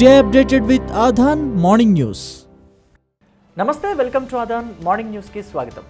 Stay updated with Adhan Morning News. నమస్తే welcome to Aadan morning న్యూస్కి స్వాగతం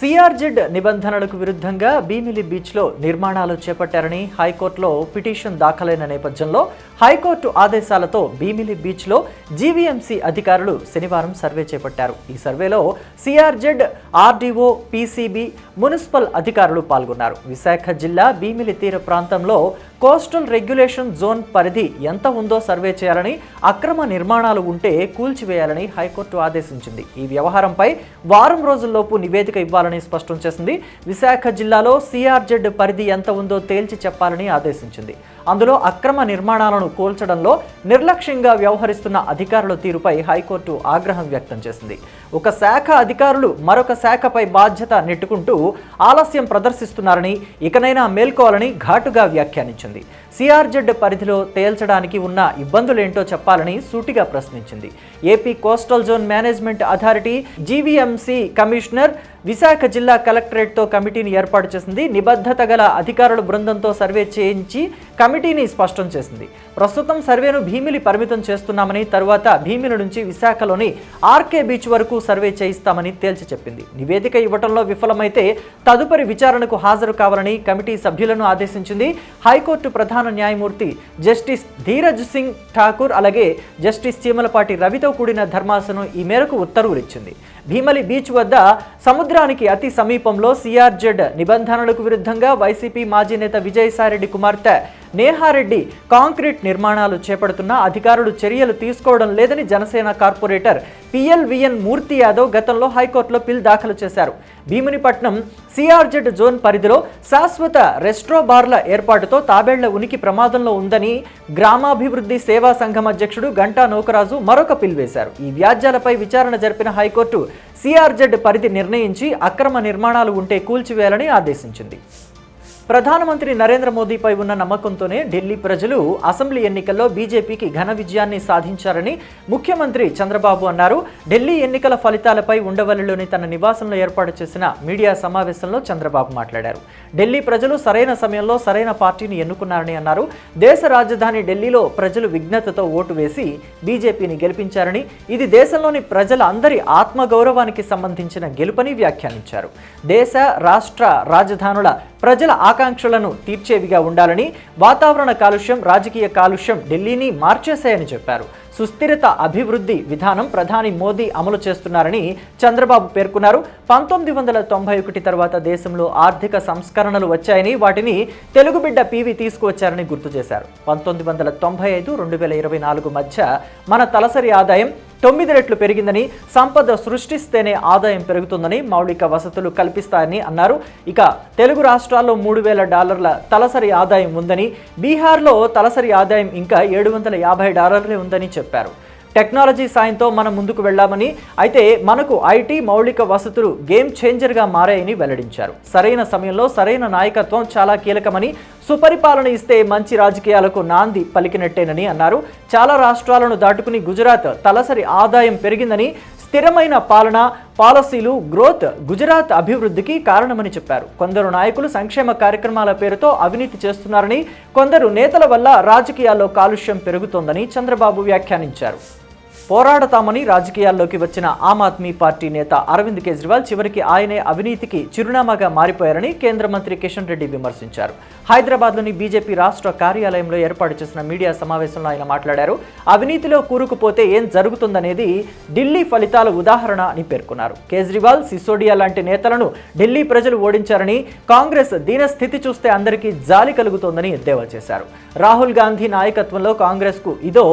సిఆర్జెడ్ నిబంధనలకు విరుద్ధంగా భీమిలి బీచ్లో నిర్మాణాలు చేపట్టారని హైకోర్టులో పిటిషన్ దాఖలైన నేపథ్యంలో హైకోర్టు ఆదేశాలతో భీమిలి బీచ్లో జీవీఎంసీ అధికారులు శనివారం సర్వే చేపట్టారు. ఈ సర్వేలో సిఆర్జెడ్ ఆర్డీఓ పీసీబీ మున్సిపల్ అధికారులు పాల్గొన్నారు. విశాఖ జిల్లా భీమిలి తీర ప్రాంతంలో కోస్టల్ రెగ్యులేషన్ జోన్ పరిధి ఎంత ఉందో సర్వే చేయాలని అక్రమ నిర్మాణాలు ఉంటే కూల్చివేయాలని హైకోర్టు ఆదేశించింది. ఈ వ్యవహారంపై వారం రోజుల్లోపు నివేదిక ఇవ్వాలని స్పష్టం చేసింది. విశాఖ జిల్లాలో సిఆర్జెడ్ పరిధి ఎంత ఉందో తేల్చి చెప్పాలని ఆదేశించింది. అందులో అక్రమ నిర్మాణాలను కూల్చడంలో నిర్లక్ష్యంగా వ్యవహరిస్తున్న అధికారుల తీరుపై హైకోర్టు ఆగ్రహం వ్యక్తం చేసింది. ఒక శాఖ అధికారులు మరొక శాఖపై బాధ్యత నెట్టుకుంటూ ఆలస్యం ప్రదర్శిస్తున్నారని ఇకనైనా మేల్కోవాలని ఘాటుగా వ్యాఖ్యానించింది. సిఆర్జెడ్ పరిధిలో తేల్చడానికి ఉన్న ఇబ్బందులేంటో చెప్పాలని సూటిగా ప్రశ్నించింది. AP coastal zone management authority GVMC commissioner Visakha జిల్లా కలెక్టరేట్తో కమిటీని ఏర్పాటు చేసింది. నిబద్ధత గల అధికారుల బృందంతో సర్వే చేయించి కమిటీని స్పష్టం చేసింది. ప్రస్తుతం సర్వేను భీమిలి పరిమితం చేస్తున్నామని తరువాత భీమిలి నుంచి విశాఖలోని ఆర్కే బీచ్ వరకు సర్వే చేయిస్తామని తేల్చి చెప్పింది. నివేదిక ఇవ్వడంలో విఫలమైతే తదుపరి విచారణకు హాజరు కావాలని కమిటీ సభ్యులను ఆదేశించింది. హైకోర్టు ప్రధాన న్యాయమూర్తి జస్టిస్ ధీరజ్ సింగ్ ఠాకూర్ అలాగే జస్టిస్ చీమలపాటి రవితో కూడిన ధర్మాసనం ఈ మేరకు ఉత్తర్వులు ఇచ్చింది. భీమలి బీచ్ వద్ద సముద్రానికి అతి సమీపంలో సిఆర్జెడ్ నిబంధనలకు విరుద్ధంగా వైసీపీ మాజీ నేత విజయసాయిరెడ్డి కుమార్తె నేహారెడ్డి కాంక్రీట్ నిర్మాణాలు చేపడుతున్న అధికారులు చర్యలు తీసుకోవడం లేదని జనసేన కార్పొరేటర్ పిఎల్విఎన్ మూర్తి యాదవ్ గతంలో హైకోర్టులో పిల్ దాఖలు చేశారు. భీమునిపట్నం సిఆర్జెడ్ జోన్ పరిధిలో శాశ్వత రెస్ట్రో బార్ల ఏర్పాటుతో తాబేళ్ళ ఉనికి ప్రమాదంలో ఉందని గ్రామాభివృద్ధి సేవా సంఘం అధ్యక్షుడు గంటా నౌకరాజు మరొక పిల్ వేశారు. ఈ వ్యాజ్యాలపై విచారణ జరిపిన హైకోర్టు సిఆర్జెడ్ పరిధి నిర్ణయించి అక్రమ నిర్మాణాలు ఉంటే కూల్చివేయాలని ఆదేశించింది. ప్రధానమంత్రి నరేంద్ర మోదీపై ఉన్న నమ్మకంతోనే ఢిల్లీ ప్రజలు అసెంబ్లీ ఎన్నికల్లో బీజేపీకి ఘన విజయాన్ని సాధించారని ముఖ్యమంత్రి చంద్రబాబు అన్నారు. ఢిల్లీ ఎన్నికల ఫలితాలపై ఉండవల్లిలోని తన నివాసంలో ఏర్పాటు చేసిన మీడియా సమావేశంలో చంద్రబాబు మాట్లాడారు. ఢిల్లీ ప్రజలు సరైన సమయంలో సరైన పార్టీని ఎన్నుకున్నారని అన్నారు. దేశ రాజధాని ఢిల్లీలో ప్రజలు విఘ్నతతో ఓటు వేసి బీజేపీని గెలిపించారని ఇది దేశంలోని ప్రజల అందరి ఆత్మగౌరవానికి సంబంధించిన గెలుపని వ్యాఖ్యానించారు. దేశ రాష్ట్ర రాజధానుల ప్రజల ఆకాంక్షలను తీర్చేవిగా ఉండాలని వాతావరణ కాలుష్యం రాజకీయ కాలుష్యం ఢిల్లీని మార్చేశాయని చెప్పారు. సుస్థిరత అభివృద్ధి విధానం ప్రధాని మోదీ అమలు చేస్తున్నారని చంద్రబాబు పేర్కొన్నారు. పంతొమ్మిది వందల తొంభై ఒకటి తర్వాత దేశంలో ఆర్థిక సంస్కరణలు వచ్చాయని వాటిని తెలుగు బిడ్డ పీవీ తీసుకువచ్చారని గుర్తు చేశారు. పంతొమ్మిది వందల తొంభై ఐదు రెండు వేల ఇరవై నాలుగు మధ్య మన తలసరి ఆదాయం తొమ్మిది రెట్లు పెరిగిందని సంపద సృష్టిస్తేనే ఆదాయం పెరుగుతుందని మౌలిక వసతులు కల్పిస్తాయని అన్నారు. ఇక తెలుగు రాష్ట్రాల్లో మూడు వేల డాలర్ల తలసరి ఆదాయం ఉందని బీహార్లో తలసరి ఆదాయం ఇంకా ఏడు వందల యాభై డాలర్లే ఉందని చెప్పారు. టెక్నాలజీ సాయంతో మనం ముందుకు వెళ్ళామని అయితే మనకు ఐటీ మౌలిక వసతులు గేమ్ చేంజర్గా మారాయని వెల్లడించారు. సరైన సమయంలో సరైన నాయకత్వం చాలా కీలకమని సుపరిపాలన ఇస్తే మంచి రాజకీయాలకు నాంది పలికినట్టేనని అన్నారు. చాలా రాష్ట్రాలను దాటుకుని గుజరాత్ తలసరి ఆదాయం పెరిగిందని స్థిరమైన పాలన పాలసీలు గ్రోత్ గుజరాత్ అభివృద్ధికి కారణమని చెప్పారు. కొందరు నాయకులు సంక్షేమ కార్యక్రమాల పేరుతో అవినీతి చేస్తున్నారని కొందరు నేతల వల్ల రాజకీయాల్లో కాలుష్యం పెరుగుతోందని చంద్రబాబు వ్యాఖ్యానించారు. పోరాడతామని రాజకీయాల్లోకి వచ్చిన ఆమ్ ఆద్మీ పార్టీ నేత అరవింద్ కేజ్రీవాల్ చివరికి ఆయనే అవినీతికి చిరునామాగా మారిపోయారని కేంద్ర మంత్రి కిషన్ రెడ్డి విమర్శించారు. హైదరాబాద్లోని బీజేపీ రాష్ట్ర కార్యాలయంలో ఏర్పాటు చేసిన మీడియా సమావేశంలో ఆయన మాట్లాడారు. అవినీతిలో కూరుకుపోతే ఏం జరుగుతుందనేది ఢిల్లీ ఫలితాల ఉదాహరణ అని పేర్కొన్నారు. కేజ్రీవాల్ సిసోడియా లాంటి నేతలను ఢిల్లీ ప్రజలు ఓడించారని కాంగ్రెస్ దీన స్థితి చూస్తే అందరికీ జాలి కలుగుతోందని ఎద్దేవా చేశారు. రాహుల్ గాంధీ నాయకత్వంలో కాంగ్రెస్కు ఇదో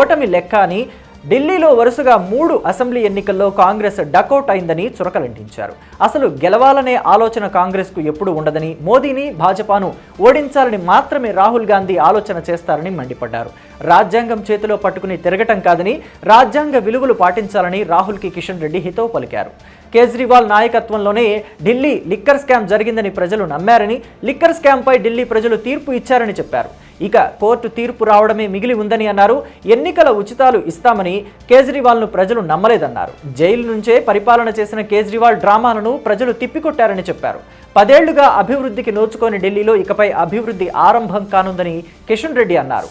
ఓటమి లెక్క అని ఢిల్లీలో వరుసగా మూడు అసెంబ్లీ ఎన్నికల్లో కాంగ్రెస్ డకౌట్ అయిందని చురకలంటించారు. అసలు గెలవాలనే ఆలోచన కాంగ్రెస్కు ఎప్పుడు ఉండదని మోదీని భాజపాను ఓడించాలని మాత్రమే రాహుల్ గాంధీ ఆలోచన చేస్తారని మండిపడ్డారు. రాజ్యాంగం చేతిలో పట్టుకుని తిరగటం కాదని రాజ్యాంగ విలువలు పాటించాలని రాహుల్కి కిషన్ రెడ్డి హితవు పలికారు. కేజ్రీవాల్ నాయకత్వంలోనే ఢిల్లీ లిక్కర్ స్కామ్ జరిగిందని ప్రజలు నమ్మారని లిక్కర్ స్కామ్పై ఢిల్లీ ప్రజలు తీర్పు ఇచ్చారని చెప్పారు. ఇక కోర్టు తీర్పు రావడమే మిగిలి ఉందని అన్నారు. ఎన్నికల ఉచితాలు ఇస్తామని కేజ్రీవాల్ను ప్రజలు నమ్మలేదన్నారు. జైలు నుంచే పరిపాలన చేసిన కేజ్రీవాల్ డ్రామాలను ప్రజలు తిప్పికొట్టారని చెప్పారు. పదేళ్ళుగా అభివృద్ధికి నోచుకొని ఢిల్లీలో ఇకపై అభివృద్ధి ఆరంభం కానుందని కిషన్ రెడ్డి అన్నారు.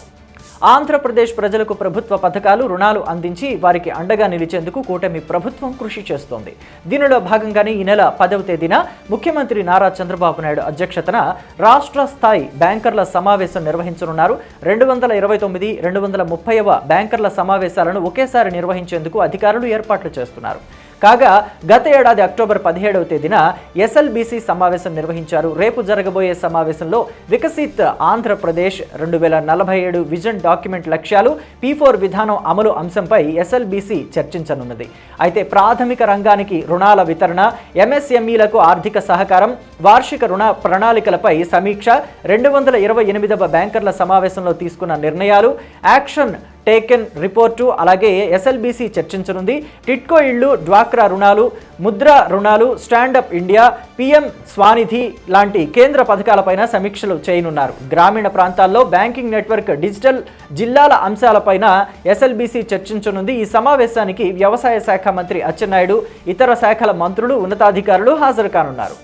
ఆంధ్రప్రదేశ్ ప్రజలకు ప్రభుత్వ పథకాలు రుణాలు అందించి వారికి అండగా నిలిచేందుకు కూటమి ప్రభుత్వం కృషి చేస్తోంది. దీనిలో భాగంగానే ఈ నెల పదవ తేదీన ముఖ్యమంత్రి నారా చంద్రబాబు నాయుడు అధ్యక్షతన రాష్ట్ర స్థాయి బ్యాంకర్ల సమావేశం నిర్వహించనున్నారు. రెండు వందల ఇరవై తొమ్మిది రెండు వందల ముప్పైవ బ్యాంకర్ల సమావేశాలను ఒకేసారి నిర్వహించేందుకు అధికారులు ఏర్పాట్లు చేస్తున్నారు. కాగా గత ఏడాది అక్టోబర్ పదిహేడవ తేదీన ఎస్ఎల్బీసీ సమావేశం నిర్వహించారు. రేపు జరగబోయే సమావేశంలో వికసిత్ ఆంధ్రప్రదేశ్ రెండు వేల నలభై ఏడు విజన్ డాక్యుమెంట్ లక్ష్యాలు పీ ఫోర్ విధానం అమలు అంశంపై ఎస్ఎల్బీసీ చర్చించనున్నది. అయితే ప్రాథమిక రంగానికి రుణాల వితరణ ఎంఎస్ఎంఈలకు ఆర్థిక సహకారం వార్షిక రుణ ప్రణాళికలపై సమీక్ష రెండు వందల ఇరవై ఎనిమిదవ బ్యాంకర్ల సమావేశంలో తీసుకున్న నిర్ణయాలు యాక్షన్ టేకెన్ రిపోర్టు అలాగే ఎస్ఎల్బీసీ చర్చించనుంది. టిట్కో ఇళ్ళు డ్వాక్రా రుణాలు ముద్ర రుణాలు స్టాండప్ ఇండియా పిఎం స్వానిధి లాంటి కేంద్ర పథకాలపైన సమీక్షలు చేయనున్నారు. గ్రామీణ ప్రాంతాల్లో బ్యాంకింగ్ నెట్వర్క్ డిజిటల్ జిల్లాల అంశాలపైన ఎస్ఎల్బీసీ చర్చించనుంది. ఈ సమావేశానికి వ్యవసాయ శాఖ మంత్రి అచ్చెన్నాయుడు ఇతర శాఖల మంత్రులు ఉన్నతాధికారులు హాజరు కానున్నారు.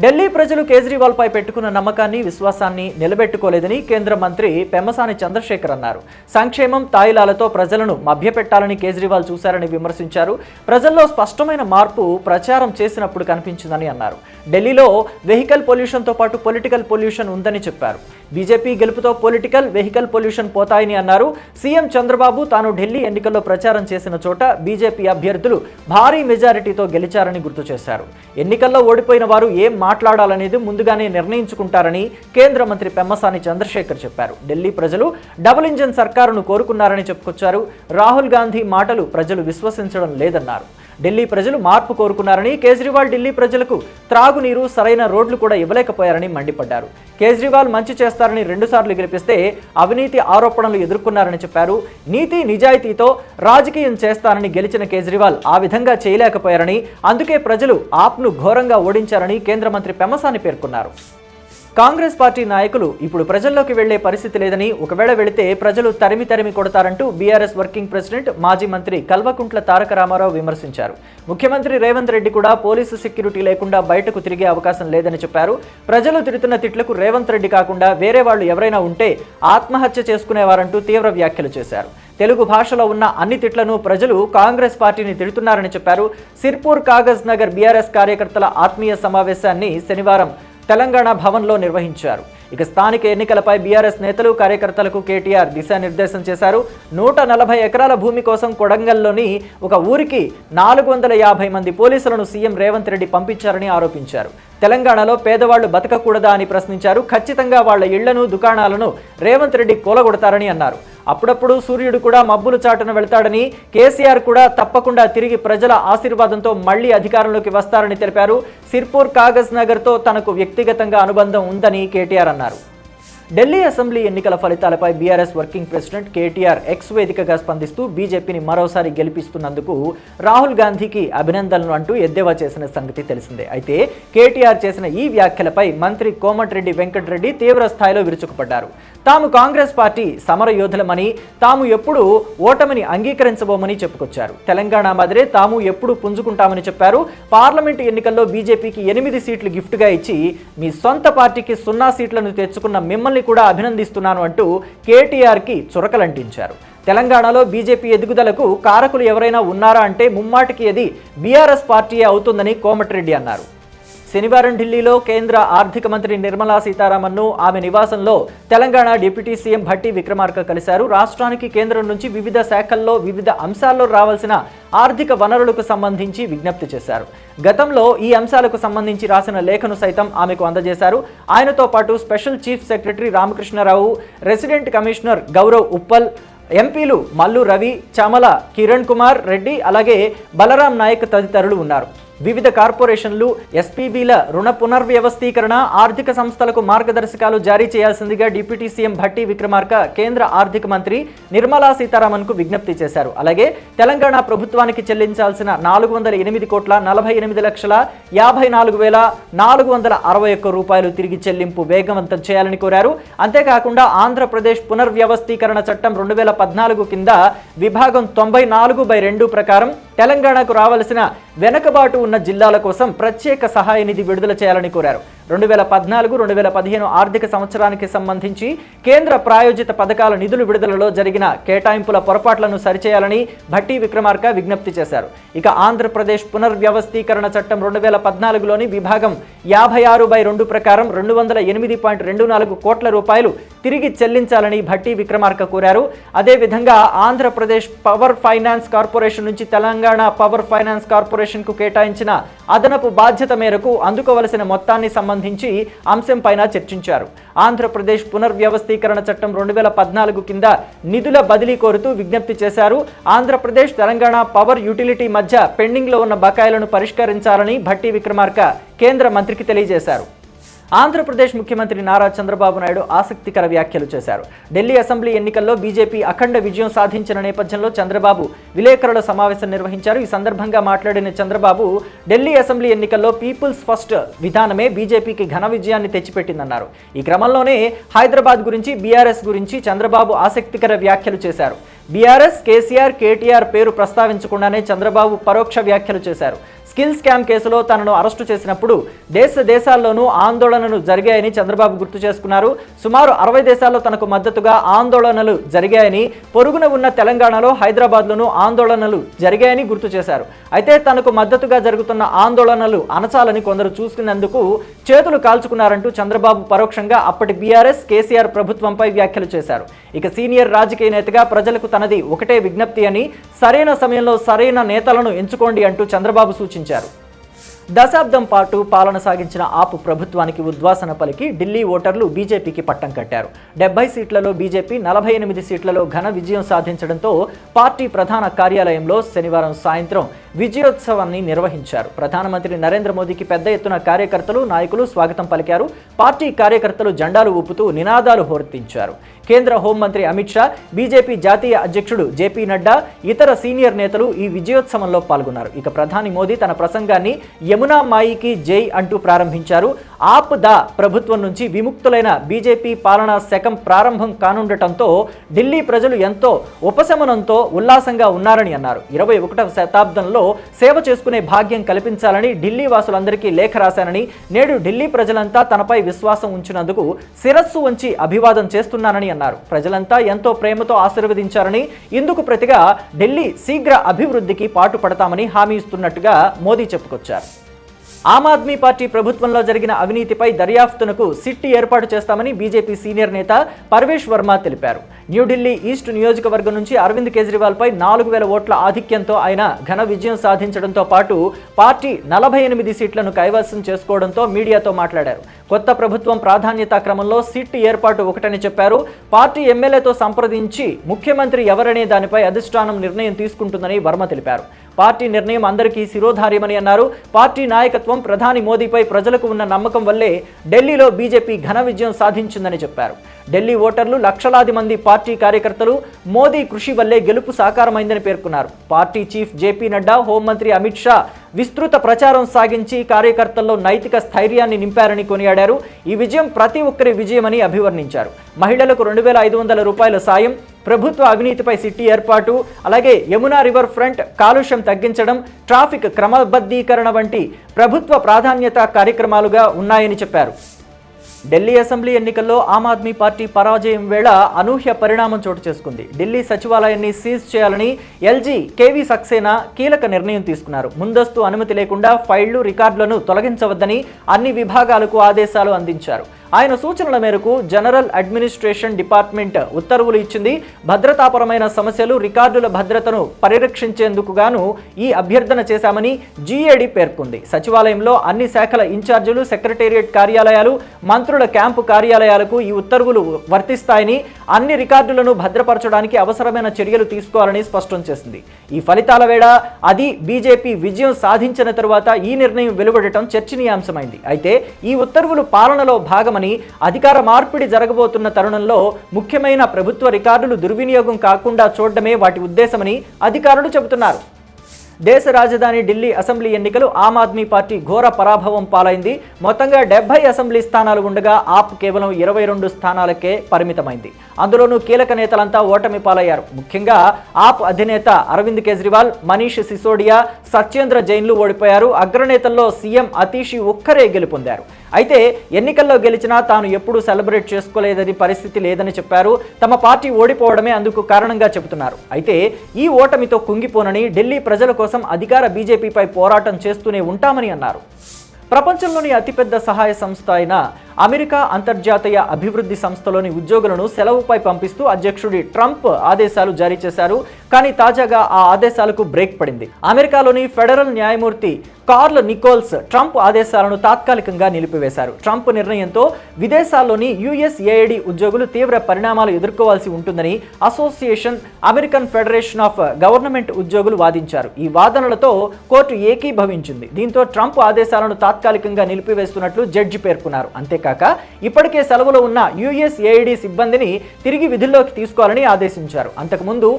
ఢిల్లీ ప్రజలు కేజ్రీవాల్పై పెట్టుకున్న నమ్మకాన్ని విశ్వాసాన్ని నిలబెట్టుకోలేదని కేంద్ర మంత్రి పెమ్మసాని చంద్రశేఖర్ అన్నారు. సంక్షేమం తాయిలాలతో ప్రజలను మభ్యపెట్టాలని కేజ్రీవాల్ చూశారని విమర్శించారు. ప్రజల్లో స్పష్టమైన మార్పు ప్రచారం చేసినప్పుడు కనిపించిందని అన్నారు. ఢిల్లీలో వెహికల్ పొల్యూషన్తో పాటు పొలిటికల్ పొల్యూషన్ ఉందని చెప్పారు. బీజేపీ గెలుపుతో పొలిటికల్ వెహికల్ పొల్యూషన్ పోతాయని అన్నారు. సీఎం చంద్రబాబు తాను ఢిల్లీ ఎన్నికల్లో ప్రచారం చేసిన చోట బీజేపీ అభ్యర్థులు భారీ మెజారిటీతో గెలిచారని గుర్తు చేశారు. ఎన్నికల్లో ఓడిపోయిన వారు ఏం మాట్లాడాలనేది ముందుగానే నిర్ణయించుకుంటారని కేంద్ర మంత్రి పెమ్మసాని చంద్రశేఖర్ చెప్పారు. ఢిల్లీ ప్రజలు డబుల్ ఇంజన్ సర్కారును కోరుకున్నారని చెప్పుకొచ్చారు. రాహుల్ గాంధీ మాటలు ప్రజలు విశ్వసించడం లేదన్నారు. ఢిల్లీ ప్రజలు మార్పు కోరుకున్నారని కేజ్రీవాల్ ఢిల్లీ ప్రజలకు త్రాగునీరు సరైన రోడ్లు కూడా ఇవ్వలేకపోయారని మండిపడ్డారు. కేజ్రీవాల్ మంచి చేస్తారని రెండుసార్లు గెలిపిస్తే అవినీతి ఆరోపణలు ఎదుర్కొన్నారని చెప్పారు. నీతి నిజాయితీతో రాజకీయం చేస్తానని గెలిచిన కేజ్రీవాల్ ఆ విధంగా చేయలేకపోయారని అందుకే ప్రజలు ఆప్ను ఘోరంగా ఓడించారని కేంద్ర మంత్రి పెమసాని పేర్కొన్నారు. కాంగ్రెస్ పార్టీ నాయకులు ఇప్పుడు ప్రజల్లోకి వెళ్ళే పరిస్థితి లేదని ఒకవేళ వెళితే ప్రజలు తరిమి తరిమి కొడతారంటూ బీఆర్ఎస్ వర్కింగ్ ప్రెసిడెంట్ మాజీ మంత్రి కల్వకుంట్ల తారక రామారావు విమర్శించారు. ముఖ్యమంత్రి రేవంత్ రెడ్డి కూడా పోలీసు సెక్యూరిటీ లేకుండా బయటకు తిరిగే అవకాశం లేదని చెప్పారు. ప్రజలు తిడుతున్న తిట్లకు రేవంత్ రెడ్డి కాకుండా వేరే వాళ్ళు ఎవరైనా ఉంటే ఆత్మహత్య చేసుకునేవారంటూ తీవ్ర వ్యాఖ్యలు చేశారు. తెలుగు భాషలో ఉన్న అన్ని తిట్లను ప్రజలు కాంగ్రెస్ పార్టీని తిడుతున్నారని చెప్పారు. సిర్పూర్ కాగజ్ నగర్ బీఆర్ఎస్ కార్యకర్తల ఆత్మీయ సమావేశాన్ని శనివారం తెలంగాణ భవన్లో నిర్వహించారు. ఇక స్థానిక ఎన్నికలపై బీఆర్ఎస్ నేతలు కార్యకర్తలకు కేటీఆర్ దిశానిర్దేశం చేశారు. నూట నలభై ఎకరాల భూమి కోసం కొడంగల్లోని ఒక ఊరికి నాలుగు వందల యాభై మంది పోలీసులను సీఎం రేవంత్ రెడ్డి పంపించారని ఆరోపించారు. తెలంగాణలో పేదవాళ్ళు బతకకూడదా అని ప్రశ్నించారు. ఖచ్చితంగా వాళ్ళ ఇళ్ళను దుకాణాలను రేవంత్ రెడ్డి కూలగొడతారని అన్నారు. అప్పుడప్పుడు సూర్యుడు కూడా మబ్బులు చాటున వెళ్తాడని కేసీఆర్ కూడా తప్పకుండా తిరిగి ప్రజల ఆశీర్వాదంతో మళ్ళీ అధికారంలోకి వస్తారని తెలిపారు. సిర్పూర్ కాగజ్ నగర్తో తనకు వ్యక్తిగతంగా అనుబంధం ఉందని కేటీఆర్ అన్నారు. ఢిల్లీ అసెంబ్లీ ఎన్నికల ఫలితాలపై BRS working president KTR X వేదికగా స్పందిస్తూ బీజేపీని మరోసారి గెలిపిస్తున్నందుకు రాహుల్ గాంధీకి అభినందనలు అంటూ ఎద్దేవా చేసిన సంగతి తెలిసిందే. అయితే కేటీఆర్ చేసిన ఈ వ్యాఖ్యలపై మంత్రి కోమటిరెడ్డి వెంకటరెడ్డి తీవ్ర స్థాయిలో విరుచుకుపడ్డారు. తాము కాంగ్రెస్ పార్టీ సమర యోధులమని తాము ఎప్పుడు ఓటమిని అంగీకరించబోమని చెప్పుకొచ్చారు. తెలంగాణ మాదిరే తాము ఎప్పుడు పుంజుకుంటామని చెప్పారు. పార్లమెంటు ఎన్నికల్లో బీజేపీకి ఎనిమిది సీట్లు గిఫ్ట్గా ఇచ్చి మీ సొంత పార్టీకి సున్నా సీట్లను తెచ్చుకున్న మిమ్మల్ని కూడా అభినందిస్తున్నాను అంటూ కేటీఆర్కి చురకలంటించారు. తెలంగాణలో బీజేపీ ఎదుగుదలకు కారకులు ఎవరైనా ఉన్నారా అంటే ముమ్మాటికి అది బీఆర్ఎస్ పార్టీయే అవుతుందని కోమటిరెడ్డి అన్నారు. శనివారం ఢిల్లీలో కేంద్ర ఆర్థిక మంత్రి నిర్మలా సీతారామన్ను ఆమె నివాసంలో తెలంగాణ డిప్యూటీ సీఎం భట్టి విక్రమార్క కలిశారు. రాష్ట్రానికి కేంద్రం నుంచి వివిధ శాఖల్లో వివిధ అంశాల్లో రావాల్సిన ఆర్థిక వనరులకు సంబంధించి విజ్ఞప్తి చేశారు. గతంలో ఈ అంశాలకు సంబంధించి రాసిన లేఖను సైతం ఆమెకు అందజేశారు. ఆయనతో పాటు special chief secretary Ramakrishna Rao resident commissioner Gaurav Uppal ఎంపీలు మల్లు రవి చామల కిరణ్ కుమార్ రెడ్డి అలాగే బలరాం నాయక్ తదితరులు ఉన్నారు. వివిధ కార్పొరేషన్లు ఎస్పీబీల రుణ పునర్వ్యవస్థీకరణ ఆర్థిక సంస్థలకు మార్గదర్శకాలు జారీ చేయాల్సిందిగా డిప్యూటీ సీఎం భట్టి విక్రమార్క కేంద్ర ఆర్థిక మంత్రి నిర్మలా సీతారామన్కు విజ్ఞప్తి చేశారు. అలాగే తెలంగాణ ప్రభుత్వానికి చెల్లించాల్సిన నాలుగు వందల ఎనిమిది కోట్ల నలభై ఎనిమిది లక్షల యాభై నాలుగు వేల నాలుగు వందల అరవై ఒక్క రూపాయలు తిరిగి చెల్లింపు వేగవంతం చేయాలని కోరారు. అంతేకాకుండా ఆంధ్రప్రదేశ్ పునర్వ్యవస్థీకరణ చట్టం రెండు వేల పద్నాలుగు కింద విభాగం తొంభై నాలుగు బై రెండు ప్రకారం తెలంగాణకు రావాల్సిన వెనకబాటు ఉన్న జిల్లాల కోసం ప్రత్యేక సహాయ నిధి విడుదల చేయాలని కోరారు. రెండు వేల పద్నాలుగు రెండు వేల పదిహేను ఆర్థిక సంవత్సరానికి సంబంధించి కేంద్ర ప్రాయోజిత పథకాల నిధులు విడుదలలో జరిగిన కేటాయింపుల పొరపాట్లను సరిచేయాలని భట్టి విక్రమార్క విజ్ఞప్తి చేశారు. ఇక ఆంధ్రప్రదేశ్ పునర్వ్యవస్థీకరణ చట్టం రెండు వేల పద్నాలుగులోని విభాగం యాభై ఆరు బై రెండు ప్రకారం రెండు వందల ఎనిమిది పాయింట్ రెండు నాలుగు కోట్ల రూపాయలు తిరిగి చెల్లించాలని భట్టి విక్రమార్క కోరారు. అదేవిధంగా ఆంధ్రప్రదేశ్ పవర్ ఫైనాన్స్ కార్పొరేషన్ నుంచి తెలంగాణ పవర్ ఫైనాన్స్ కార్పొరేషన్కు కేటాయించిన అదనపు బాధ్యత మేరకు అందుకోవలసిన మొత్తాన్ని సంబంధించి అంశంపైన చర్చించారు. ఆంధ్రప్రదేశ్ పునర్వ్యవస్థీకరణ చట్టం రెండు వేల పద్నాలుగు కింద నిధుల బదిలీ కోరుతూ విజ్ఞప్తి చేశారు. ఆంధ్రప్రదేశ్ తెలంగాణ పవర్ యూటిలిటీ మధ్య పెండింగ్లో ఉన్న బకాయిలను పరిష్కరించాలని భట్టి విక్రమార్క కేంద్ర మంత్రికి తెలియజేశారు. ఆంధ్రప్రదేశ్ ముఖ్యమంత్రి నారా చంద్రబాబు నాయుడు ఆసక్తికర వ్యాఖ్యలు చేశారు. ఢిల్లీ అసెంబ్లీ ఎన్నికల్లో బీజేపీ అఖండ విజయం సాధించిన నేపథ్యంలో చంద్రబాబు విలేకరుల సమావేశం నిర్వహించారు. ఈ సందర్భంగా మాట్లాడిన చంద్రబాబు ఢిల్లీ అసెంబ్లీ ఎన్నికల్లో పీపుల్స్ ఫస్ట్ విధానమే బీజేపీకి ఘన విజయాన్ని తెచ్చిపెట్టిందన్నారు. ఈ క్రమంలోనే హైదరాబాద్ గురించి బీఆర్ఎస్ గురించి చంద్రబాబు ఆసక్తికర వ్యాఖ్యలు చేశారు. బీఆర్ఎస్ కేసీఆర్ కేటీఆర్ పేరు ప్రస్తావించకుండానే చంద్రబాబు పరోక్ష వ్యాఖ్యలు చేశారు. స్కిల్ స్కామ్ కేసులో తనను అరెస్టు చేసినప్పుడు దేశ దేశాల్లోనూ ఆందోళనలు జరిగాయని చంద్రబాబు గుర్తు చేసుకున్నారు. సుమారు అరవై దేశాల్లో తనకు మద్దతుగా ఆందోళనలు జరిగాయని పొరుగున ఉన్న తెలంగాణలో హైదరాబాద్లోనూ ఆందోళనలు జరిగాయని గుర్తు చేశారు. అయితే తనకు మద్దతుగా జరుగుతున్న ఆందోళనలు అనచాలని కొందరు చూసుకున్నందుకు చేతులు కాల్చుకున్నారంటూ చంద్రబాబు పరోక్షంగా అప్పటి బీఆర్ఎస్ కేసీఆర్ ప్రభుత్వంపై వ్యాఖ్యలు చేశారు. ఇక సీనియర్ రాజకీయ నేతగా ప్రజలకు తన అన్నది ఒకటే విజ్ఞప్తి అని సరైన సమయంలో సరైన నేతలను ఎంచుకోండి అంటూ చంద్రబాబు సూచించారు. దశాబ్దం పాటు పాలన సాగించిన ఆపు ప్రభుత్వానికి ఉద్వాసన పలికి ఢిల్లీ ఓటర్లు బీజేపీకి పట్టం కట్టారు. డెబ్బై సీట్లలో బీజేపీ నలభై ఎనిమిది సీట్లలో ఘన విజయం సాధించడంతో పార్టీ ప్రధాన కార్యాలయంలో శనివారం సాయంత్రం విజయోత్సవాన్ని నిర్వహించారు. ప్రధానమంత్రి నరేంద్ర మోదీకి పెద్ద ఎత్తున కార్యకర్తలు నాయకులు స్వాగతం పలికారు. పార్టీ కార్యకర్తలు జెండాలు ఊపుతూ నినాదాలు హోర్తించారు కేంద్ర హోంమంత్రి అమిత్ షా బీజేపీ జాతీయ అధ్యక్షుడు జేపీ నడ్డా ఇతర సీనియర్ నేతలు ఈ విజయోత్సవంలో పాల్గొన్నారు. ఇక ప్రధాని మోదీ తన ప్రసంగాన్ని యమునా మాయికి జై అంటూ ప్రారంభించారు. ఆప్ ద ప్రభుత్వం నుంచి విముక్తులైన బీజేపీ పాలనా శకం ప్రారంభం కానుండటంతో ఢిల్లీ ప్రజలు ఎంతో ఉపశమనంతో ఉల్లాసంగా ఉన్నారని అన్నారు. ఇరవై ఒకటవ శతాబ్దంలో సేవ చేసుకునే భాగ్యం కల్పించాలని ఢిల్లీ వాసులందరికీ లేఖ రాశానని నేడు ఢిల్లీ ప్రజలంతా తనపై విశ్వాసం ఉంచినందుకు శిరస్సు వంచి అభివాదం చేస్తున్నానని అన్నారు. ప్రజలంతా ఎంతో ప్రేమతో ఆశీర్వదించారని ఇందుకు ప్రతిగా ఢిల్లీ శీఘ్ర అభివృద్ధికి పాటుపడతామని హామీ ఇస్తున్నట్టుగా మోదీ చెప్పుకొచ్చారు. ఆమ్ ఆద్మీ పార్టీ ప్రభుత్వంలో జరిగిన అవినీతిపై దర్యాప్తునకు సిట్టి ఏర్పాటు చేస్తామని బీజేపీ సీనియర్ నేత పర్వేష్ వర్మ తెలిపారు. న్యూఢిల్లీ ఈస్ట్ నియోజకవర్గం నుంచి అరవింద్ కేజ్రీవాల్పై నాలుగు వేల ఓట్ల ఆధిక్యంతో ఆయన ఘన విజయం సాధించడంతో పాటు పార్టీ నలభై ఎనిమిది సీట్లను కైవసం చేసుకోవడంతో మీడియాతో మాట్లాడారు. కొత్త ప్రభుత్వం ప్రాధాన్యత క్రమంలో సిట్ ఏర్పాటు ఒకటని చెప్పారు. పార్టీ ఎమ్మెల్యేతో సంప్రదించి ముఖ్యమంత్రి ఎవరనే దానిపై అధిష్టానం నిర్ణయం తీసుకుంటుందని వర్మ తెలిపారు. పార్టీ నిర్ణయం అందరికీ శిరోధార్యమని అన్నారు. పార్టీ నాయకత్వం ప్రధాని మోదీపై ప్రజలకు ఉన్న నమ్మకం వల్లే ఢిల్లీలో బీజేపీ ఘన విజయం సాధించిందని చెప్పారు. ఢిల్లీ ఓటర్లు లక్షలాది మంది పార్టీ కార్యకర్తలు మోదీ కృషి వల్లే గెలుపు సాకారమైందని పేర్కొన్నారు. పార్టీ చీఫ్ జేపీ నడ్డా హోంమంత్రి అమిత్ షా విస్తృత ప్రచారం సాగించి కార్యకర్తల్లో నైతిక స్థైర్యాన్ని నింపారని కొనియాడారు. ఈ విజయం ప్రతి ఒక్కరి విజయమని అభివర్ణించారు. మహిళలకు రెండు వేల ఐదు వందల రూపాయల సాయం ప్రభుత్వ అవినీతిపై సిట్టి ఏర్పాటు అలాగే యమునా రివర్ ఫ్రంట్ కాలుష్యం తగ్గించడం ట్రాఫిక్ క్రమబద్ధీకరణ వంటి ప్రభుత్వ ప్రాధాన్యత కార్యక్రమాలుగా ఉన్నాయని చెప్పారు. ఢిల్లీ అసెంబ్లీ ఎన్నికల్లో ఆమ్ ఆద్మీ పార్టీ పరాజయం వేళ అనూహ్య పరిణామం చోటు చేసుకుంది. ఢిల్లీ సచివాలయాన్ని సీజ్ చేయాలని ఎల్జీ కేవీ సక్సేనా కీలక నిర్ణయం తీసుకున్నారు. ముందస్తు అనుమతి లేకుండా ఫైళ్ళు రికార్డులను తొలగించవద్దని అన్ని విభాగాలకు ఆదేశాలు అందించారు. ఆయన సూచనల మేరకు జనరల్ అడ్మినిస్ట్రేషన్ డిపార్ట్మెంట్ ఉత్తర్వులు ఇచ్చింది. భద్రతాపరమైన సమస్యలు రికార్డుల భద్రతను పరిరక్షించేందుకు గాను ఈ అభ్యర్థన చేశామని జీఏడి పేర్కొంది. సచివాలయంలో అన్ని శాఖల ఇన్ఛార్జీలు సెక్రటేరియట్ కార్యాలయాలు మంత్రుల క్యాంపు కార్యాలయాలకు ఈ ఉత్తర్వులు వర్తిస్తాయని అన్ని రికార్డులను భద్రపరచడానికి అవసరమైన చర్యలు తీసుకోవాలని స్పష్టం చేసింది. ఈ ఫలితాల వేళ అది బీజేపీ విజయం సాధించిన తరువాత ఈ నిర్ణయం వెలువడటం చర్చనీయాంశమైంది. అయితే ఈ ఉత్తర్వులు పాలనలో భాగమని అధికార మార్పిడి జరగబోతున్న తరుణంలో ముఖ్యమైన ప్రభుత్వ రికార్డులు దుర్వినియోగం కాకుండా చూడడమే వాటి ఉద్దేశమని అధికారులు చెబుతున్నారు. దేశ రాజధాని ఢిల్లీ అసెంబ్లీ ఎన్నికలు ఆమ్ ఆద్మీ పార్టీ ఘోర పరాభవం పాలైంది. మొత్తంగా డెబ్బై అసెంబ్లీ స్థానాలు ఉండగా ఆప్ కేవలం ఇరవై రెండు స్థానాలకే పరిమితమైంది. అందులోనూ కీలక నేతలంతా ఓటమి పాలయ్యారు. ముఖ్యంగా ఆప్ అధినేత అరవింద్ కేజ్రీవాల్ మనీష్ సిసోడియా సత్యేంద్ర జైన్లు ఓడిపోయారు. అగ్రనేతల్లో సీఎం అతీషి ఒక్కరే గెలుపొందారు. అయితే ఎన్నికల్లో గెలిచినా తాను ఎప్పుడూ సెలబ్రేట్ చేసుకోలేదని పరిస్థితి లేదని చెప్పారు. తమ పార్టీ ఓడిపోవడమే అందుకు కారణంగా చెబుతున్నారు. అయితే ఈ ఓటమితో కుంగిపోనని ఢిల్లీ ప్రజల కోసం అధికార బీజేపీపై పోరాటం చేస్తూనే ఉంటామని అన్నారు. ప్రపంచంలోని అతిపెద్ద సహాయ సంస్థ అయిన అమెరికా అంతర్జాతీయ అభివృద్ధి సంస్థలోని ఉద్యోగులను సెలవుపై పంపిస్తూ అధ్యక్షుడి ట్రంప్ ఆదేశాలు జారీ చేశారు. కానీ తాజాగా ఆ ఆదేశాలకు బ్రేక్ పడింది. అమెరికాలోని ఫెడరల్ న్యాయమూర్తి కార్ల్ నికోల్స్ ట్రంప్ ఆదేశాలను తాత్కాలికంగా నిలిపివేశారు. ట్రంప్ నిర్ణయంతో విదేశాల్లోని యుఎస్ఏఐడి ఉద్యోగులు తీవ్ర పరిణామాలు ఎదుర్కోవాల్సి ఉంటుందని association American federation of government ఉద్యోగులు వాదించారు. ఈ వాదనలతో కోర్టు ఏకీభవించింది. దీంతో ట్రంప్ ఆదేశాలను తాత్కాలికంగా నిలిపివేస్తున్నట్లు జడ్జి పేర్కొన్నారు. అంతేకాక ఇప్పటికే సెలవులో ఉన్న యుఎస్ఏఐడి సిబ్బందిని తిరిగి విధుల్లోకి తీసుకోవాలని ఆదేశించారు. అంతకుముందు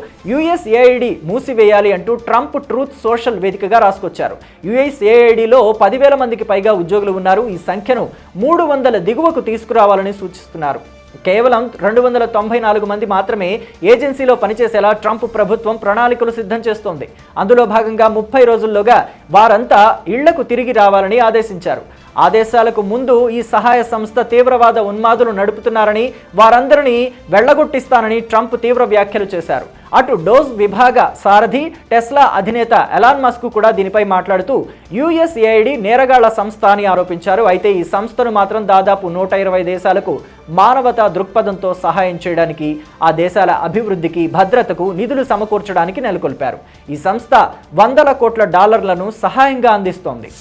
యుఎస్ఏఐడి మూసివేయాలి అంటూ ట్రంప్ ట్రూత్ సోషల్ వేదికగా రాసుకొచ్చారు. యుఎస్ఏఐడిలో పదివేల మందికి పైగా ఉద్యోగులు ఉన్నారు. ఈ సంఖ్యను మూడు వందల దిగువకు తీసుకురావాలని సూచిస్తున్నారు. కేవలం రెండు వందల తొంభై నాలుగు మంది మాత్రమే ఏజెన్సీలో పనిచేసేలా ట్రంప్ ప్రభుత్వం ప్రణాళికలు సిద్ధం చేస్తోంది. అందులో భాగంగా ముప్పై రోజుల్లోగా వారంతా ఇళ్ళకు తిరిగి రావాలని ఆదేశించారు. ఆదేశాలకు ముందు ఈ సహాయ సంస్థ తీవ్రవాద ఉన్మాదులు నడుపుతున్నారని వారందరినీ వెళ్ళగొట్టిస్తానని ట్రంప్ తీవ్ర వ్యాఖ్యలు చేశారు. అటు డోజ్ విభాగ సారథి టెస్లా అధినేత ఎలాన్ మస్క్ కూడా దీనిపై మాట్లాడుతూ యుఎస్ఏఐడి నేరగాళ్ళ సంస్థ అని ఆరోపించారు. అయితే ఈ సంస్థను మాత్రం దాదాపు నూట ఇరవై దేశాలకు మానవతా దృక్పథంతో సహాయం చేయడానికి ఆ దేశాల అభివృద్ధికి భద్రతకు నిధులు సమకూర్చడానికి నెలకొల్పారు. ఈ సంస్థ వందల కోట్ల డాలర్లను సహాయంగా అందిస్తోంది.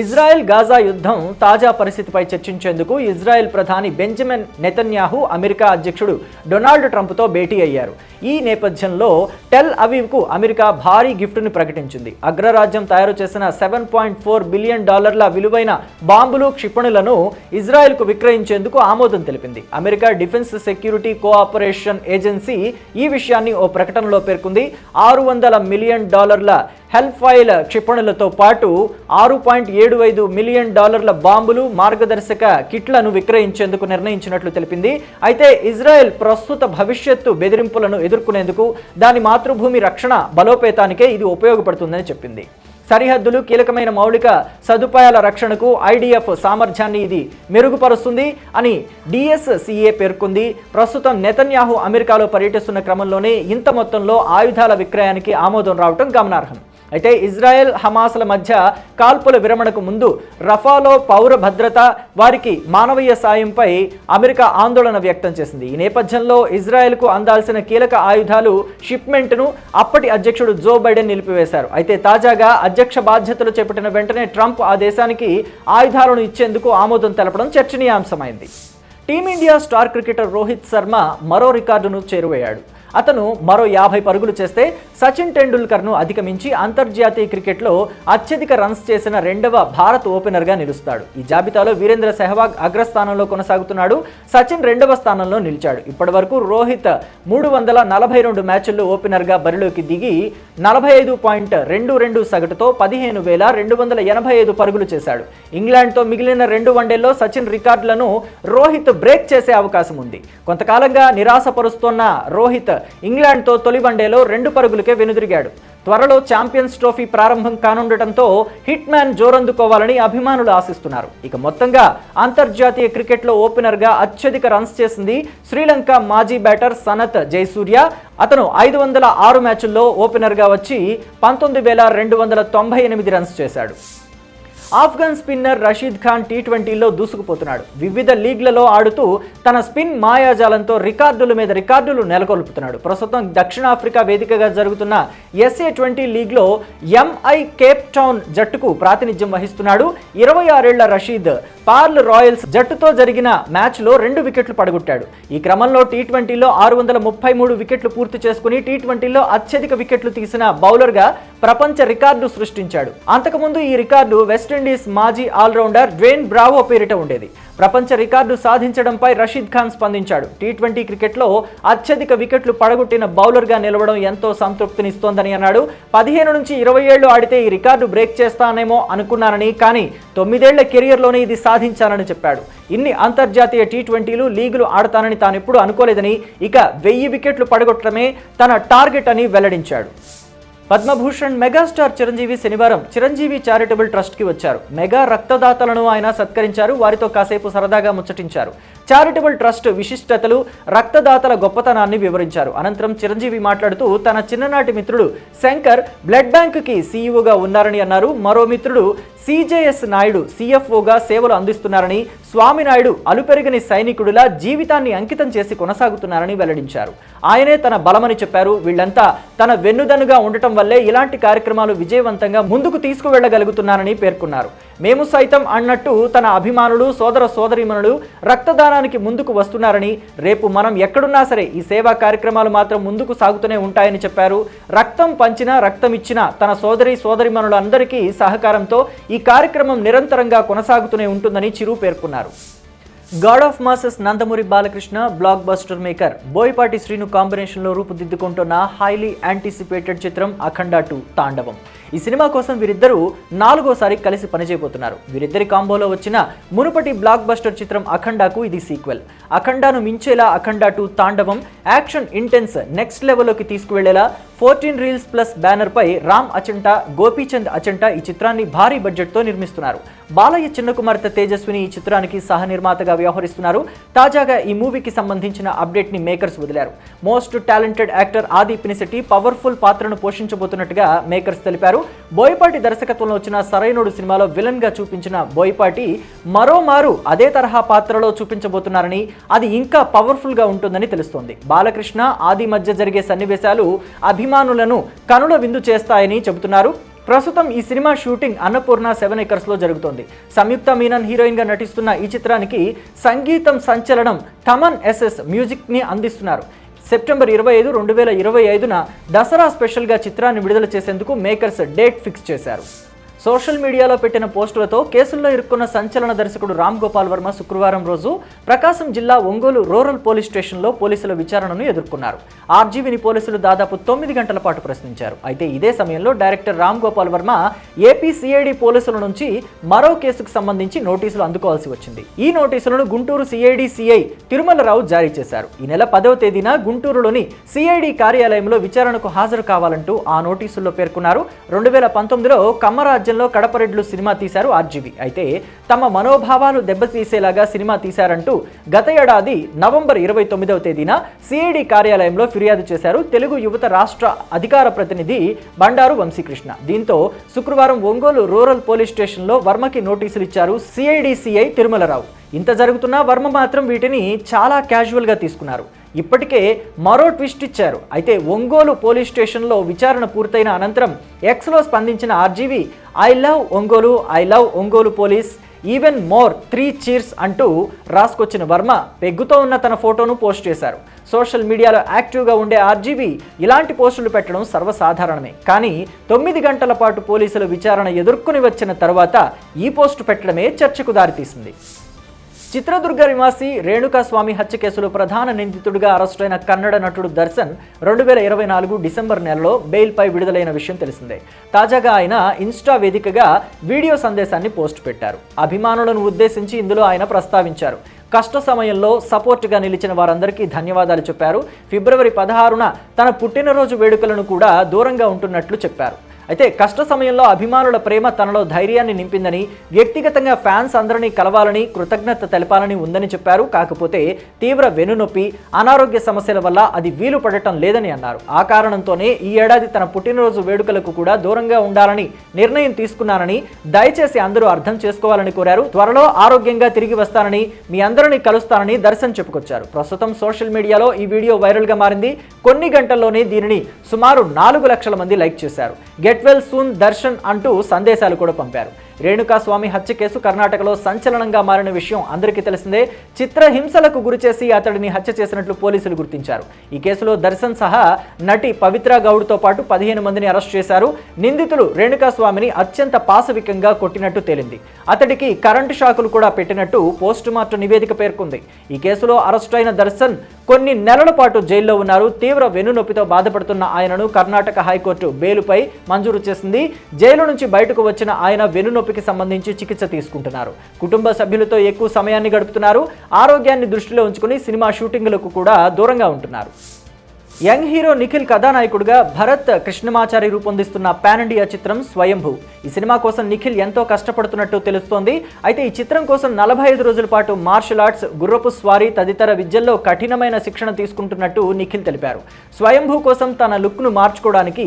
ఇజ్రాయెల్ గాజా యుద్ధం తాజా పరిస్థితిపై చర్చించేందుకు ఇజ్రాయెల్ ప్రధాని బెంజమిన్ నెతన్యాహు అమెరికా అధ్యక్షుడు డొనాల్డ్ ట్రంప్తో భేటీ అయ్యారు. ఈ నేపథ్యంలో టెల్ అవీవ్కు అమెరికా భారీ గిఫ్ట్ను ప్రకటించింది. అగ్రరాజ్యం తయారు చేసిన సెవెన్ పాయింట్ ఫోర్ బిలియన్ డాలర్ల విలువైన బాంబులు క్షిపణులను ఇజ్రాయెల్కు విక్రయించేందుకు ఆమోదం తెలిపింది. America defence security cooperation agency ఈ విషయాన్ని ఓ ప్రకటనలో పేర్కొంది. ఆరు వందల మిలియన్ డాలర్ల హెల్ఫైల్ క్షిపణులతో పాటు ఆరు పాయింట్ ఏడు ఐదు మిలియన్ డాలర్ల బాంబులు మార్గదర్శక కిట్లను విక్రయించేందుకు నిర్ణయించినట్లు తెలిపింది. అయితే ఇజ్రాయెల్ ప్రస్తుత భవిష్యత్తు బెదిరింపులను ఎదుర్కొనేందుకు దాని మాతృభూమి రక్షణ బలోపేతానికే ఇది ఉపయోగపడుతుందని చెప్పింది. సరిహద్దులు కీలకమైన మౌలిక సదుపాయాల రక్షణకు ఐడిఎఫ్ సామర్థ్యాన్ని ఇది మెరుగుపరుస్తుంది అని డిఎస్సిఏ పేర్కొంది. ప్రస్తుతం నెతన్యాహు అమెరికాలో పర్యటిస్తున్న క్రమంలోనే ఇంత మొత్తంలో ఆయుధాల విక్రయానికి ఆమోదం రావటం గమనార్హం. అయితే ఇజ్రాయెల్ హమాస్ల మధ్య కాల్పుల విరమణకు ముందు రఫాలో పౌర భద్రత వారికి మానవీయ సాయంపై అమెరికా ఆందోళన వ్యక్తం చేసింది. ఈ నేపథ్యంలో ఇజ్రాయెల్కు అందాల్సిన కీలక ఆయుధాలు షిప్మెంట్ను అప్పటి అధ్యక్షుడు జో బైడెన్ నిలిపివేశారు. అయితే తాజాగా అధ్యక్ష బాధ్యతలు చేపట్టిన వెంటనే ట్రంప్ ఆ దేశానికి ఆయుధాలను ఇచ్చేందుకు ఆమోదం తెలపడం చర్చనీయాంశమైంది. Team India star cricketer Rohit Sharma మరో రికార్డును చేరువయ్యాడు. అతను మరో యాభై పరుగులు చేస్తే సచిన్ టెండూల్కర్ను అధిగమించి అంతర్జాతీయ క్రికెట్లో అత్యధిక రన్స్ చేసిన రెండవ భారత్ ఓపెనర్గా నిలుస్తాడు. ఈ జాబితాలో వీరేంద్ర సెహ్వాగ్ అగ్రస్థానంలో కొనసాగుతున్నాడు. సచిన్ రెండవ స్థానంలో నిలిచాడు. ఇప్పటివరకు రోహిత్ మూడు వందల నలభై రెండు మ్యాచ్ల్లో ఓపెనర్గా బరిలోకి దిగి నలభై ఐదు పాయింట్ రెండు రెండు సగటుతో పదిహేను వేల రెండు వందల ఎనభై ఐదు పరుగులు చేశాడు. ఇంగ్లాండ్తో మిగిలిన రెండు వన్డేల్లో సచిన్ రికార్డులను రోహిత్ బ్రేక్ చేసే అవకాశం ఉంది. కొంతకాలంగా నిరాశపరుస్తోన్న రోహిత్ ఇంగ్లాండ్తో తొలి వన్డేలో రెండు పరుగులకే వెనుదిరిగాడు. త్వరలో ఛాంపియన్స్ ట్రోఫీ ప్రారంభం కానుండటంతో హిట్ మ్యాన్ జోరందుకోవాలని అభిమానులు ఆశిస్తున్నారు. ఇక మొత్తంగా అంతర్జాతీయ క్రికెట్లో ఓపెనర్గా అత్యధిక రన్స్ చేసింది శ్రీలంక మాజీ బ్యాటర్ సనత్ జయసూర్య. అతను ఐదు వందల ఆరు మ్యాచుల్లో ఓపెనర్గా వచ్చి పంతొమ్మిది వేల రెండు వందల తొంభై ఎనిమిది రన్స్ చేశాడు. Afghan spinner Rashid Khan T ట్వంటీలో దూసుకుపోతున్నాడు. వివిధ లీగ్లలో ఆడుతూ తన స్పిన్ మాయాజాలంతో రికార్డుల మీద రికార్డులు నెలకొల్పుతున్నాడు. ప్రస్తుతం దక్షిణాఫ్రికా వేదికగా జరుగుతున్న ఎస్ఏ ట్వంటీ లీగ్లో ఎంఐ కేప్ టౌన్ జట్టుకు ప్రాతినిధ్యం వహిస్తున్నాడు. ఇరవై ఆరేళ్ళ రషీద్ పార్ల్ రాయల్స్ జట్టుతో జరిగిన మ్యాచ్లో రెండు వికెట్లు పడగొట్టాడు. ఈ క్రమంలో టీ ట్వంటీలో ఆరు వందల ముప్పై మూడు వికెట్లు పూర్తి చేసుకుని టీ ట్వంటీలో అత్యధిక వికెట్లు తీసిన బౌలర్గా ప్రపంచ రికార్డు సృష్టించాడు. అంతకుముందు ఈ రికార్డు వెస్టిండీస్ మాజీ ఆల్రౌండర్ డ్వేన్ బ్రావో పేరిట ఉండేది. ప్రపంచ రికార్డు సాధించడంపై రషీద్ ఖాన్ స్పందించాడు. టీ ట్వంటీ క్రికెట్లో అత్యధిక వికెట్లు పడగొట్టిన బౌలర్గా నిలవడం ఎంతో సంతృప్తినిస్తోందని అన్నాడు. పదిహేను నుంచి ఇరవై ఏళ్ళు ఆడితే ఈ రికార్డు బ్రేక్ చేస్తానేమో అనుకున్నానని కానీ తొమ్మిదేళ్ళ కెరియర్లోనే ఇది సాధించానని చెప్పాడు. ఇన్ని అంతర్జాతీయ టీ ట్వంటీలు లీగులు ఆడతానని తానెప్పుడు అనుకోలేదని ఇక వెయ్యి వికెట్లు పడగొట్టడమే తన టార్గెట్ అని వెల్లడించాడు. పద్మభూషణ్ మెగాస్టార్ చిరంజీవి శనివారం చిరంజీవి చారిటబుల్ ట్రస్ట్కి వచ్చారు. మెగా రక్తదాతలను ఆయన సత్కరించారు. వారితో కాసేపు సరదాగా ముచ్చటించారు. చారిటబుల్ ట్రస్ట్ విశిష్టతలు రక్తదాతల గొప్పతనాన్ని వివరించారు. అనంతరం చిరంజీవి మాట్లాడుతూ తన చిన్ననాటి మిత్రుడు శంకర్ బ్లడ్ బ్యాంక్కి సీఈఓగా ఉన్నారని అన్నారు. మరో మిత్రుడు సిజేఎస్ నాయుడు సిఎఫ్ఓగా సేవలు అందిస్తున్నారని స్వామినాయుడు అలుపెరగని సైనికుడిలా జీవితాన్ని అంకితం చేసి కొనసాగుతున్నారని వెల్లడించారు. ఆయనే తన బలమని చెప్పారు. వీళ్ళంతా తన వెన్నుదన్నుగా ఉండటం వల్లే ఇలాంటి కార్యక్రమాలు విజయవంతంగా ముందుకు తీసుకువెళ్ళగలుగుతున్నారని పేర్కొన్నారు. మేము సైతం అన్నట్టు తన అభిమానులు సోదర సోదరీమణులు రక్తదానానికి ముందుకు వస్తున్నారని రేపు మనం ఎక్కడున్నా సరే ఈ సేవా కార్యక్రమాలు మాత్రం ముందుకు సాగుతూనే ఉంటాయని చెప్పారు. రక్తం పంచినా రక్తం ఇచ్చినా తన సోదరి సోదరిమణులందరికీ సహకారంతో ఈ కార్యక్రమం నిరంతరంగా కొనసాగుతూనే ఉంటుందని చిరు పేర్కొన్నారు. God of masses Nandamuri Balakrishna blockbuster maker Boyapati Srinu కాంబినేషన్లో రూపుదిద్దుకుంటున్న హైలీ యాంటిసిపేటెడ్ చిత్రం అఖండ టూ తాండవం. ఈ సినిమా కోసం వీరిద్దరూ నాలుగోసారి కలిసి పనిచేయబోతున్నారు. వీరిద్దరి కాంబోలో వచ్చిన మునుపటి బ్లాక్ బస్టర్ చిత్రం అఖండాకు ఇది సీక్వెల్. అఖండాను మించేలా Akhanda two Thandavam action intense next లెవెల్లోకి తీసుకువెళ్ళేలా ఫోర్టీన్ రీల్స్ ప్లస్ బ్యానర్పై రామ్ అచంట గోపీచంద్ అచంట ఈ చిత్రాన్ని భారీ బడ్జెట్తో నిర్మిస్తున్నారు. బాలయ్య చిన్న కుమార్తె తేజస్విని ఈ చిత్రానికి సహ నిర్మాతగా వ్యవహరిస్తున్నారు. తాజాగా ఈ మూవీకి సంబంధించిన అప్డేట్ని మేకర్స్ వదిలారు. Most talented actor Aadhi Pinisetty powerful పాత్రను పోషించబోతున్నట్టుగా మేకర్స్ తెలిపారు. బోయపాటి దర్శకత్వంలో వచ్చిన సరైనోడు సినిమాలో విలన్గా చూపించిన బోయపాటి మరోమారు అదే తరహా పాత్రలో చూపించబోతున్నారని అది ఇంకా పవర్ఫుల్గా ఉంటుందని తెలుస్తోంది. బాలకృష్ణ ఆది మధ్య జరిగే సన్నివేశాలు అభిమానులను కనుల విందు చేస్తాయని చెబుతున్నారు. ప్రస్తుతం ఈ సినిమా షూటింగ్ అన్నపూర్ణ సెవెన్ ఎకర్స్లో జరుగుతోంది. సంయుక్త మీనన్ హీరోయిన్గా నటిస్తున్న ఈ చిత్రానికి సంగీతం సంచలనం థమన్ ఎస్ఎస్ మ్యూజిక్ని అందిస్తున్నారు. సెప్టెంబర్ ఇరవై ఐదు రెండు వేల ఇరవై ఐదున దసరా స్పెషల్గా చిత్రాన్ని విడుదల చేసేందుకు మేకర్స్ డేట్ ఫిక్స్ చేశారు. సోషల్ మీడియాలో పెట్టిన పోస్టులతో కేసుల్లో ఇరుక్కున్న సంచలన దర్శకుడు రామ్ గోపాల్ వర్మ శుక్రవారం రోజు ప్రకాశం జిల్లా ఒంగోలు రూరల్ పోలీస్ స్టేషన్లో పోలీసుల విచారణను ఎదుర్కొన్నారు. ఆర్జీవిని పోలీసులు దాదాపు తొమ్మిది గంటల పాటు ప్రశ్నించారు. అయితే ఇదే సమయంలో director Ram Gopal Varma AP CID పోలీసుల నుంచి మరో కేసుకు సంబంధించి నోటీసులు అందుకోవాల్సి వచ్చింది. ఈ నోటీసులను గుంటూరు సిఐడి సిఐ తిరుమలరావు జారీ చేశారు. ఈ నెల పదవ తేదీన గుంటూరులోని సిఐడి కార్యాలయంలో విచారణకు హాజరు కావాలంటూ ఆ నోటీసుల్లో పేర్కొన్నారు. రెండు వేల పంతొమ్మిదిలో నేపథ్యంలో కడపరెడ్లు సినిమా తీశారు ఆర్జీవి. అయితే తమ మనోభావాలు దెబ్బతీసేలాగా సినిమా తీశారంటూ గత ఏడాది నవంబర్ ఇరవై తొమ్మిదవ తేదీన సిఐడి కార్యాలయంలో ఫిర్యాదు చేశారు తెలుగు యువత రాష్ట్ర అధికార ప్రతినిధి బండారు వంశీకృష్ణ. దీంతో శుక్రవారం ఒంగోలు రూరల్ పోలీస్ స్టేషన్లో వర్మకి నోటీసులు ఇచ్చారు సిఐడి సిఐ తిరుమలరావు. ఇంత జరుగుతున్నా వర్మ మాత్రం వీటిని చాలా క్యాజువల్గా తీసుకున్నారు. ఇప్పటికే మరో ట్విస్ట్ ఇచ్చారు. అయితే ఒంగోలు పోలీస్ స్టేషన్లో విచారణ పూర్తయిన అనంతరం ఎక్స్లో స్పందించిన RGV I love Ongole I love Ongole police even more three cheers అంటూ రాసుకొచ్చిన వర్మ పెగ్గుతో ఉన్న తన ఫోటోను పోస్ట్ చేశారు. సోషల్ మీడియాలో యాక్టివ్గా ఉండే ఆర్జీవి ఇలాంటి పోస్టులు పెట్టడం సర్వసాధారణమే. కానీ తొమ్మిది గంటల పాటు పోలీసుల విచారణ ఎదుర్కొని వచ్చిన తర్వాత ఈ పోస్టు పెట్టడమే చర్చకు దారితీసింది. చిత్రదుర్గ నివాసి రేణుకా స్వామి హత్య కేసులో ప్రధాన నిందితుడిగా అరెస్టైన కన్నడ నటుడు దర్శన్ రెండు వేల ఇరవై నాలుగు డిసెంబర్ నెలలో బెయిల్పై విడుదలైన విషయం తెలిసిందే. తాజాగా ఆయన ఇన్స్టా వేదికగా వీడియో సందేశాన్ని పోస్ట్ పెట్టారు. అభిమానులను ఉద్దేశించి ఇందులో ఆయన ప్రస్తావించారు. కష్ట సమయంలో సపోర్ట్గా నిలిచిన వారందరికీ ధన్యవాదాలు చెప్పారు. ఫిబ్రవరి పదహారున తన పుట్టినరోజు వేడుకలను కూడా దూరంగా ఉంటున్నట్లు చెప్పారు. అయితే కష్ట సమయంలో అభిమానుల ప్రేమ తనలో ధైర్యాన్ని నింపిందని వ్యక్తిగతంగా ఫ్యాన్స్ అందరినీ కలవాలని కృతజ్ఞత తెలపాలని ఉందని చెప్పారు. కాకపోతే తీవ్ర వెనునొప్పి అనారోగ్య సమస్యల వల్ల అది వీలు పడటం లేదని అన్నారు. ఆ కారణంతోనే ఈ ఏడాది తన పుట్టినరోజు వేడుకలకు కూడా దూరంగా ఉండాలని నిర్ణయం తీసుకున్నానని దయచేసి అందరూ అర్థం చేసుకోవాలని కోరారు. త్వరలో ఆరోగ్యంగా తిరిగి వస్తానని మీ అందరినీ కలుస్తానని దర్శన్ చెప్పుకొచ్చారు. ప్రస్తుతం సోషల్ మీడియాలో ఈ వీడియో వైరల్గా మారింది. కొన్ని గంటల్లోనే దీనిని సుమారు నాలుగు లక్షల మంది లైక్ చేశారు. గెట్ వెల్ సూన్ దర్శన్ అంటూ సందేశాలు కూడా పంపారు. రేణుకాస్వామి హత్య కేసు కర్ణాటకలో సంచలనంగా మారిన విషయం అందరికీ తెలిసిందే. చిత్ర హింసలకు గురిచేసి అతడిని హత్య చేసినట్లు పోలీసులు గుర్తించారు. ఈ కేసులో దర్శన్ సహా నటి పవిత్ర గౌడ్తో పాటు పదిహేను మందిని అరెస్ట్ చేశారు. నిందితులు రేణుకాస్వామిని అత్యంత పాశవికంగా కొట్టినట్టు తేలింది. అతడికి కరెంటు షాకులు కూడా పెట్టినట్టు పోస్టుమార్టం నివేదిక పేర్కొంది. ఈ కేసులో అరెస్ట్ అయిన దర్శన్ కొన్ని నెలల పాటు జైల్లో ఉన్నారు. తీవ్ర వెన్నునొప్పితో బాధపడుతున్న ఆయనను కర్ణాటక హైకోర్టు బెయిలుపై మంజూరు చేసింది. జైలు నుంచి బయటకు వచ్చిన ఆయన వెన్నునొప్పికి సంబంధించి చికిత్స తీసుకుంటున్నారు. కుటుంబ సభ్యులతో ఎక్కువ సమయాన్ని గడుపుతున్నారు. ఆరోగ్యాన్ని దృష్టిలో ఉంచుకుని సినిమా షూటింగ్లకు కూడా దూరంగా ఉంటున్నారు. యంగ్ హీరో నిఖిల్ కథానాయకుడిగా భరత్ కృష్ణమాచారి రూపొందిస్తున్న పాన్ ఇండియా చిత్రం స్వయంభూ. ఈ సినిమా కోసం నిఖిల్ ఎంతో కష్టపడుతున్నట్టు తెలుస్తోంది. అయితే ఈ చిత్రం కోసం నలభై ఐదు రోజుల పాటు మార్షల్ ఆర్ట్స్ గుర్రపు స్వారీ తదితర విద్యల్లో కఠినమైన శిక్షణ తీసుకుంటున్నట్టు నిఖిల్ తెలిపారు. స్వయంభూ కోసం తన లుక్ను మార్చుకోవడానికి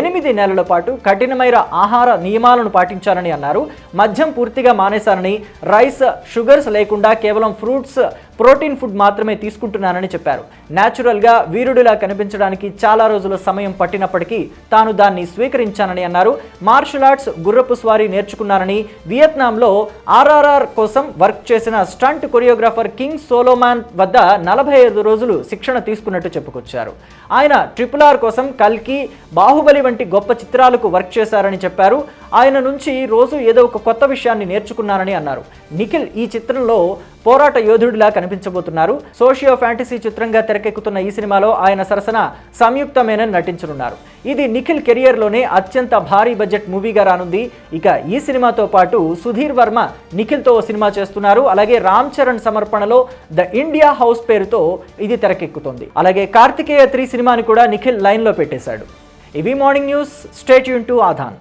ఎనిమిది నెలల పాటు కఠినమైన ఆహార నియమాలను పాటించారని అన్నారు. మద్యం పూర్తిగా మానేశారని రైస్ షుగర్స్ లేకుండా కేవలం ఫ్రూట్స్ ప్రోటీన్ ఫుడ్ మాత్రమే తీసుకుంటున్నానని చెప్పారు. న్యాచురల్గా వీరుడిలా కనిపించడానికి చాలా రోజుల సమయం పట్టినప్పటికీ తాను దాన్ని స్వీకరించానని అన్నారు. మార్షల్ ఆర్ట్స్ గుర్రపు స్వారీ నేర్చుకున్నానని వియత్నాంలో ఆర్ఆర్ఆర్ కోసం వర్క్ చేసిన స్టంట్ కొరియోగ్రాఫర్ కింగ్ సోలోమాన్ వద్ద నలభై ఐదు రోజులు శిక్షణ తీసుకున్నట్టు చెప్పుకొచ్చారు. ఆయన ట్రిపుల్ ఆర్ కోసం కల్కి బాహుబలి వంటి గొప్ప చిత్రాలకు వర్క్ చేశారని చెప్పారు. ఆయన నుంచి రోజు ఏదో ఒక కొత్త విషయాన్ని నేర్చుకున్నానని అన్నారు. నిఖిల్ ఈ చిత్రంలో పోరాట యోధుడిలా కనిపించబోతున్నారు. సోషియో ఫ్యాంటసీ చిత్రంగా తెరకెక్కుతున్న ఈ సినిమాలో ఆయన సరసన సంయుక్త మేనన్ నటించనున్నారు. ఇది నిఖిల్ కెరియర్లోనే అత్యంత భారీ బడ్జెట్ మూవీగా రానుంది. ఇక ఈ సినిమాతో పాటు సుధీర్ వర్మ నిఖిల్తో ఓ సినిమా చేస్తున్నారు. అలాగే రామ్ చరణ్ సమర్పణలో ద ఇండియా హౌస్ పేరుతో ఇది తెరకెక్కుతుంది. అలాగే కార్తికేయ త్రీ సినిమాని కూడా నిఖిల్ లైన్లో పెట్టేశాడు. ఇవి మార్నింగ్ న్యూస్. స్టేట్ యూన్ టు ఆధాన్.